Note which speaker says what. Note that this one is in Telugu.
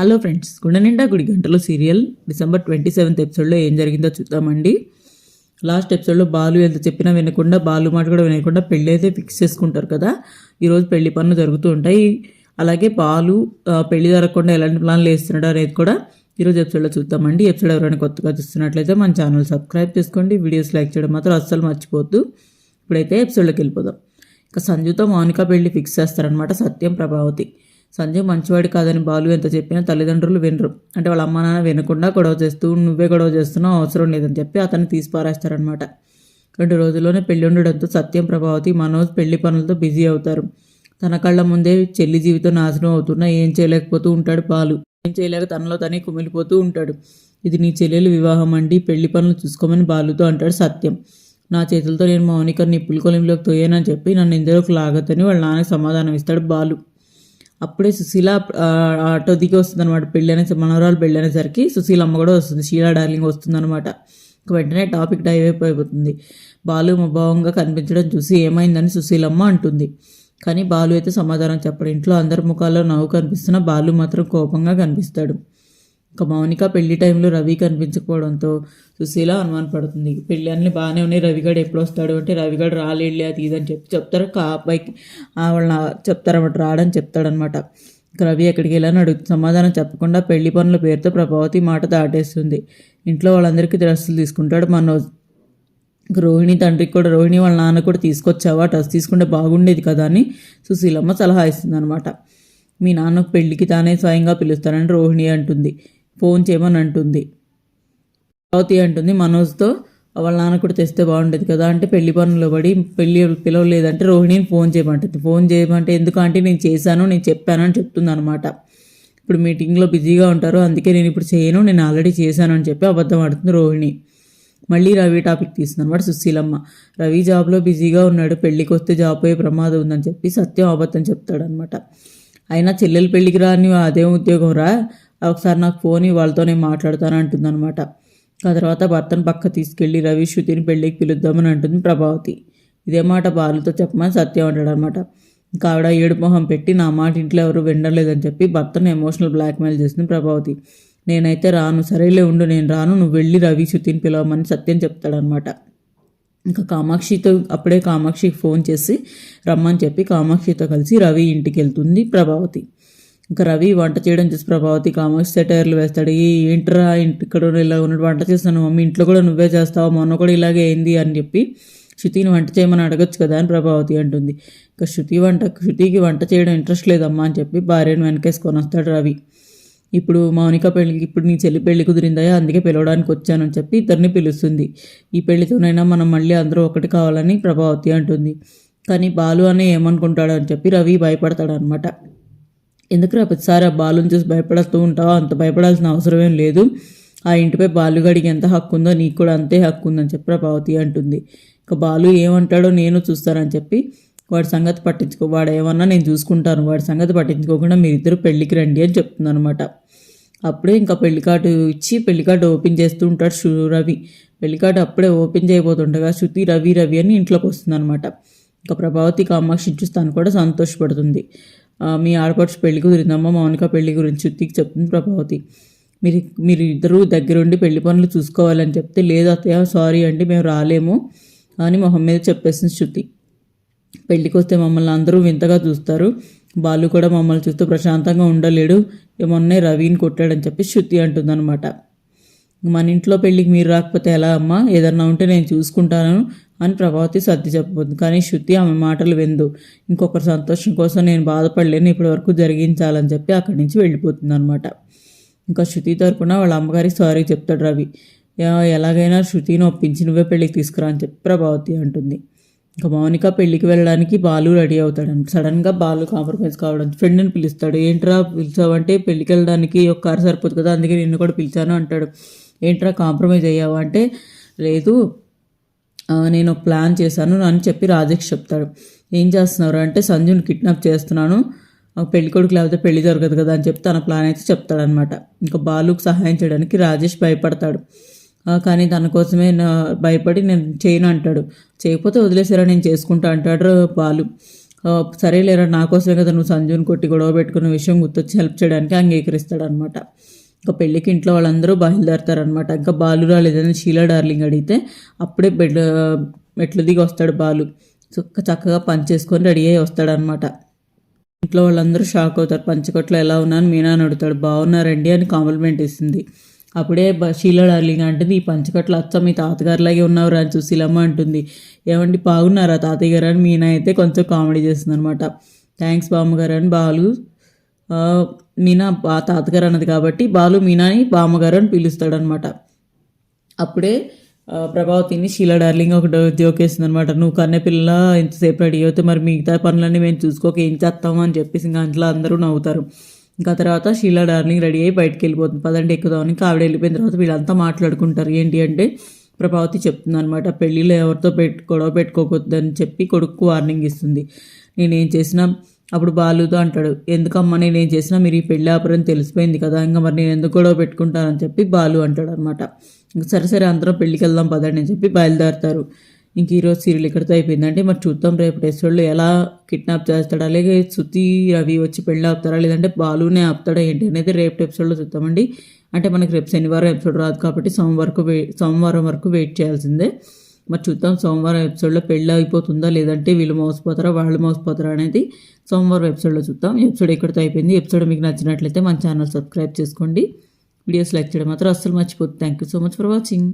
Speaker 1: హలో ఫ్రెండ్స్ గుండె నిండా గుడి గంటలు సీరియల్ డిసెంబర్ ట్వంటీ సెవెంత్ ఎపిసోడ్లో ఏం జరిగిందో చూద్దామండి. లాస్ట్ ఎపిసోడ్లో బాలు ఎంత చెప్పినా వినకుండా బాలు మాట కూడా వినకుండా పెళ్ళి అయితే ఫిక్స్ చేసుకుంటారు కదా. ఈరోజు పెళ్ళి పనులు జరుగుతూ ఉంటాయి. అలాగే బాలు పెళ్ళి జరగకుండా ఎలాంటి ప్లాన్లు వేస్తున్నాడు అనేది కూడా ఈరోజు ఎపిసోడ్లో చూద్దామండి. ఎపిసోడ్ ఎవరైనా కొత్తగా చూస్తున్నట్లయితే మన ఛానల్ సబ్స్క్రైబ్ చేసుకోండి. వీడియోస్ లైక్ చేయడం మాత్రం అస్సలు మర్చిపోద్దు ఇప్పుడైతే ఎపిసోడ్లోకి వెళ్ళిపోదాం. ఇక సంజుతో మౌనిక పెళ్ళి ఫిక్స్ చేస్తారనమాట సత్యం ప్రభావతి. సంజయ్ మంచివాడు కాదని బాలు ఎంత చెప్పినా తల్లిదండ్రులు వినరు. అంటే వాళ్ళ అమ్మ నాన్న వినకుండా గొడవ చేస్తూ నువ్వే గొడవ చేస్తున్నావు అవసరం లేదని చెప్పి అతన్ని తీసిపారేస్తారనమాట రెండు రోజుల్లోనే పెళ్ళి ఉండడంతో సత్యం ప్రభావతి మనోజ్ పెళ్ళి పనులతో బిజీ అవుతారు. తన కళ్ళ ముందే చెల్లి జీవితం నాశనం అవుతున్నా ఏం చేయలేకపోతూ ఉంటాడు బాలు. ఏం చేయలేక తనలో తనే కుమిలిపోతూ ఉంటాడు. ఇది నీ చెల్లెలు వివాహం అండి పెళ్ళి పనులు చూసుకోమని బాలుతో అంటాడు సత్యం. నా చేతులతో నేను మౌనికర్ని నిప్పుల కొలిమిలోకి తోయానని చెప్పి నన్ను ఇందులోకి లాగతని వాళ్ళ నాన్నకి సమాధానం ఇస్తాడు బాలు. అప్పుడే సుశీల ఆటో దిగి వస్తుంది అనమాట పెళ్ళి మనవరాలు పెళ్ళి సుశీల అమ్మ కూడా వస్తుంది. షీలా డార్లింగ్ వస్తుంది అనమాట వెంటనే టాపిక్ డైవర్ట్ అయిపోతుంది బాలు మభావంగా కనిపించడం చూసి ఏమైందని సుశీలమ్మ అంటుంది. కానీ బాలు అయితే సమాధానం చెప్పడు. ఇంట్లో అందరి ముఖాల్లో నవ్వు కనిపిస్తున్న బాలు మాత్రం కోపంగా కనిపిస్తాడు. ఇక మౌనిక పెళ్ళి టైంలో రవి కనిపించకపోవడంతో సుశీల అనుమానపడుతుంది పెళ్ళి అన్ని బాగానే ఉన్నాయి రవిగాడు ఎప్పుడు వస్తాడు అంటే రవిగాడు రాలేడులే అది ఇదని చెప్పి చెప్తారు. ఆ అబ్బాయికి ఆ వాళ్ళ చెప్తారన్నమాట రాడని చెప్తాడనమాట రవి ఎక్కడికి వెళ్ళని అడుగు సమాధానం చెప్పకుండా పెళ్ళి పనుల పేరుతో ప్రభావతి మాట దాటేస్తుంది. ఇంట్లో వాళ్ళందరికీ డ్రెస్సులు తీసుకుంటాడు మనోజ్. రోహిణి తండ్రికి కూడా రోహిణి వాళ్ళ నాన్న కూడా తీసుకొచ్చావా డ్రెస్ తీసుకుంటే బాగుండేది కదా అని సుశీలమ్మ సలహా ఇస్తుంది అనమాట మీ నాన్నకు పెళ్ళికి తానే స్వయంగా పిలుస్తానని రోహిణి అంటుంది. ఫోన్ చేయమని అంటుంది. పావతి అంటుంది మనోజ్తో వాళ్ళ నాన్న కూడా తెస్తే బాగుండేది కదా అంటే పెళ్ళి పనులు పడి పెళ్ళి పిలవలేదంటే రోహిణిని ఫోన్ చేయమంటుంది. ఫోన్ చేయమంటే ఎందుకు అంటే నేను చేశాను నేను చెప్పాను అని చెప్తుంది అనమాట ఇప్పుడు మీటింగ్లో బిజీగా ఉంటారు అందుకే నేను ఇప్పుడు చేయను నేను ఆల్రెడీ చేశాను అని చెప్పి అబద్ధం ఆడుతుంది రోహిణి. మళ్ళీ రవి టాపిక్ తీస్తుంది అనమాట సుశీలమ్మ. రవి జాబ్లో బిజీగా ఉన్నాడు పెళ్ళికి వస్తే జాబ్ పోయే ప్రమాదం ఉందని చెప్పి సత్యం అబద్ధం చెప్తాడనమాట అయినా చెల్లెల పెళ్ళికి రాని అదే ఉద్యోగం రా ఒకసారి నాకు ఫోన్ వాళ్ళతోనే వాళ్ళతో నేను మాట్లాడతాను అంటుందన్నమాట. ఆ తర్వాత భర్తను పక్క తీసుకెళ్ళి రవి శృతిని పెళ్ళికి పిలుద్దామని అంటుంది ప్రభావతి. ఇదే మాట బాలుతో చెప్పమని సత్యం అంటాడు అనమాట ఇంకా ఆవిడ ఏడు మొహం పెట్టి నా మాట ఇంట్లో ఎవరు వినలేదని చెప్పి భర్తను ఎమోషనల్ బ్లాక్మెయిల్ చేస్తుంది ప్రభావతి. నేనైతే రాను సరేలే ఉండు నేను రాను నువ్వు వెళ్ళి రవి శృతిని పిలవమని సత్యం చెప్తాడనమాట ఇంకా కామాక్షితో అప్పుడే కామాక్షికి ఫోన్ చేసి రమ్మని చెప్పి కామాక్షితో కలిసి రవి ఇంటికి వెళ్తుంది ప్రభావతి. ఇంకా రవి వంట చేయడం చూసి ప్రభావతి కామోస్ సెటైర్లు వేస్తాడు. ఈ ఏంట్రా ఇంటి ఇక్కడ ఇలా ఉన్నట్టు వంట చేస్తాను మమ్మీ ఇంట్లో కూడా నువ్వే చేస్తావు మొన్న కూడా ఇలాగే అయింది అని చెప్పి శృతిని వంట చేయమని అడగచ్చు కదా అని ప్రభావతి అంటుంది. ఇంకా శృతి వంట శృతికి వంట చేయడం ఇంట్రెస్ట్ లేదమ్మా అని చెప్పి భార్యను వెనకేసుకొని వస్తాడు రవి. ఇప్పుడు మౌనిక పెళ్ళికి ఇప్పుడు నీ చెల్లి పెళ్ళి కుదిరిందా? అందుకే పిలవడానికి వచ్చానని చెప్పి ఇద్దరిని పిలుస్తుంది. ఈ పెళ్ళితోనైనా మనం మళ్ళీ అందరూ ఒకటి కావాలని ప్రభావతి అంటుంది. కానీ బాలు అనే ఏమనుకుంటాడు అని చెప్పి రవి భయపడతాడు అనమాట ఎందుకు ప్రతిసారి ఆ బాలుని చూసి భయపడుతూ ఉంటావు? అంత భయపడాల్సిన అవసరం ఏం లేదు. ఆ ఇంటిపై బాలుగడికి ఎంత హక్కు ఉందో నీకు కూడా అంతే హక్కు ఉందని చెప్పి ప్రభావతి అంటుంది. ఇక బాలు ఏమంటాడో నేను చూస్తానని చెప్పి వాడి సంగతి పట్టించుకో వాడు ఏమన్నా నేను చూసుకుంటాను. వాడి సంగతి పట్టించుకోకుండా మీరిద్దరు పెళ్ళికి రండి అని చెప్తుంది అనమాట అప్పుడే ఇంకా పెళ్ళి కార్డు ఇచ్చి పెళ్ళి కార్డు ఓపెన్ చేస్తూ ఉంటాడు శు రవి. పెళ్ళి కార్డు అప్పుడే ఓపెన్ చేయబోతుండగా శృతి రవి రవి అని ఇంట్లోకి వస్తుంది అనమాట ఇంకా ప్రభావతి కామాక్షి చూసి తను కూడా సంతోషపడుతుంది. మీ ఆడపడుచు పెళ్ళి కుదిరిందమ్మ మౌనిక పెళ్ళి గురించి శృతికి చెప్తుంది ప్రభావతి. మీరు మీరు ఇద్దరు దగ్గరుండి పెళ్ళి పనులు చూసుకోవాలని చెప్తే లేదు అత్తయ్య సారీ అండి మేము రాలేము అని మొహం మీద చెప్పేసింది శృతి. పెళ్ళికి వస్తే మమ్మల్ని అందరూ వింతగా చూస్తారు. బాలు కూడా మమ్మల్ని చూస్తూ ప్రశాంతంగా ఉండలేడు. మొన్నే రవిని కొట్టాడని చెప్పి శృతి అంటుందన్నమాట. మన ఇంట్లో పెళ్ళికి మీరు రాకపోతే ఎలా అమ్మా? ఏదన్నా ఉంటే నేను చూసుకుంటాను. అని ప్రభావతి సర్ది చెప్పబోతుంది. కానీ శృతి ఆమె మాటలు విందు. ఇంకొకరి సంతోషం కోసం నేను బాధపడలేను. ఇప్పటి వరకు జరిగించాలని చెప్పి అక్కడి నుంచి వెళ్ళిపోతుంది అనమాట ఇంకా శృతి తరపున వాళ్ళ అమ్మగారికి సారీ చెప్తాడు రవి. ఎలాగైనా శృతిని ఒప్పించి నువ్వే పెళ్ళికి తీసుకురా అని చెప్పి ప్రభావతి అంటుంది. ఇంకా మౌనిక పెళ్ళికి వెళ్ళడానికి బాలు రెడీ అవుతాడు సడన్గా బాలు కాంప్రమైజ్ కావడం ఫ్రెండ్ని పిలుస్తాడు. ఏంట్రా పిలిచావంటే పెళ్ళికి వెళ్ళడానికి ఒక కారు సరిపోతుంది కదా అందుకే నిన్ను కూడా పిలిచాను అంటాడు. ఏంట్రా కాంప్రమైజ్ అయ్యావా? అంటే లేదు నేను ఒక ప్లాన్ చేశాను అని చెప్పి రాజేష్ చెప్తాడు. ఏం చేస్తున్నారు అంటే సంజుని కిడ్నాప్ చేస్తున్నాను. పెళ్ళికొడుకు పెళ్ళి కొడుకు లేకపోతే పెళ్ళి జరగదు కదా అని చెప్పి తన ప్లాన్ అయితే చెప్తాడనమాట ఇంకా బాలుకు సహాయం చేయడానికి రాజేష్ భయపడతాడు. కానీ తన కోసమే నా భయపడి నేను చేయను అంటాడు. చేయకపోతే వదిలేసారా నేను చేసుకుంటా అంటాడు బాలు. సరే సరేలేరా నా కోసమే కదా నువ్వు సంజుని కొట్టి గొడవ పెట్టుకున్న విషయం గుర్తొచ్చి హెల్ప్ చేయడానికి అంగీకరిస్తాడనమాట ఇంకా పెళ్ళికి ఇంట్లో వాళ్ళందరూ బయలుదేరతారనమాట ఇంకా బాలు రాలేదని షీలా డార్లింగ్ అడిగితే అప్పుడే బెడ్ మెట్లు దిగి వస్తాడు బాలు. సో చక్కగా పని చేసుకొని రెడీ అయ్యి వస్తాడనమాట ఇంట్లో వాళ్ళందరూ షాక్ అవుతారు. పంచకొట్లో ఎలా ఉన్నాను? మీనా అని అడుగుతాడు. బాగున్నారండి అని కాంప్లిమెంట్ ఇస్తుంది. అప్పుడే బ- షీలా డార్లింగ్ అంటుంది ఈ పంచకట్ల అచ్చ మీ తాతగారిలాగే ఉన్నారు అని చూసి ఇలమ్మ అంటుంది. ఏమండి బాగున్నారా తాతయ్య గారు? అని మీనా అయితే కొంచెం కామెడీ చేస్తుంది అనమాట థ్యాంక్స్ బామ్మగారు అని బాలు మీనా బా తాతగారు అన్నది కాబట్టి బాలు మీనాని బామ్మగారు అని పిలుస్తాడనమాట అప్పుడే ప్రభావతిని షీలా డార్లింగ్ ఒక జోక్ వేస్తుంది అనమాట నువ్వు కన్నె పిల్ల ఎంతసేపు రెడీ అవుతే మరి మిగతా పనులన్నీ మేము చూసుకోక ఏం చేస్తాము అని చెప్పేసి ఇంకా అంట్లో అందరూ నవ్వుతారు. ఇంకా తర్వాత షీలా డార్లింగ్ రెడీ అయ్యి బయటకు వెళ్ళిపోతుంది. పదండి ఎక్కుదామని ఇంకా ఆవిడ వెళ్ళిపోయిన తర్వాత వీళ్ళంతా మాట్లాడుకుంటారు. ఏంటి అంటే ప్రభావతి చెప్తుంది అనమాట పెళ్ళిలో ఎవరితో పెట్టు గొడవ పెట్టుకోకూడదని చెప్పి కొడుకు వార్నింగ్ ఇస్తుంది. నేనేం చేసినా అప్పుడు బాలుతో అంటాడు ఎందుకమ్మా నేనేం చేసినా మీరు ఈ పెళ్ళాపురం తెలిసిపోయింది కదా ఇంకా మరి నేను ఎందుకు గొడవ పెట్టుకుంటానని చెప్పి బాలు అంటాడు అనమాట సరే సరే అందరం పెళ్ళికి వెళ్దాం పదండి అని చెప్పి బయలుదేరతారు. ఇంక ఈరోజు సీరియల్ ఇక్కడితో అయిపోయిందంటే మరి చూద్దాం రేపు ఎపిసోడ్లో ఎలా కిడ్నాప్ చేస్తాడా అలాగే శృతి రవి వచ్చి పెళ్ళి ఆపుతారా లేదంటే బాలునే ఆపుతాడా ఏంటి అనేది రేపు ఎపిసోడ్లో చూద్దామండి. అంటే మనకి రేపు శనివారం ఎపిసోడ్ రాదు కాబట్టి సోమవారం వరకు సోమవారం వరకు వెయిట్ చేయాల్సిందే. మరి చూద్దాం సోమవారం ఎపిసోడ్లో పెళ్ళి అయిపోతుందా లేదంటే వీళ్ళు మోసపోతారా వాళ్ళు మోసపోతారా అనేది సోమవారం ఎపిసోడ్లో చూద్దాం. ఎపిసోడ్ ఎక్కడితో అయిపోయింది. ఎపిసోడ్ మీకు నచ్చినట్లయితే మన ఛానల్ సబ్స్క్రైబ్ చేసుకోండి. వీడియోస్ లైక్ చేయడం మాత్రం అస్సలు మర్చిపోతుంది thank you so much for watching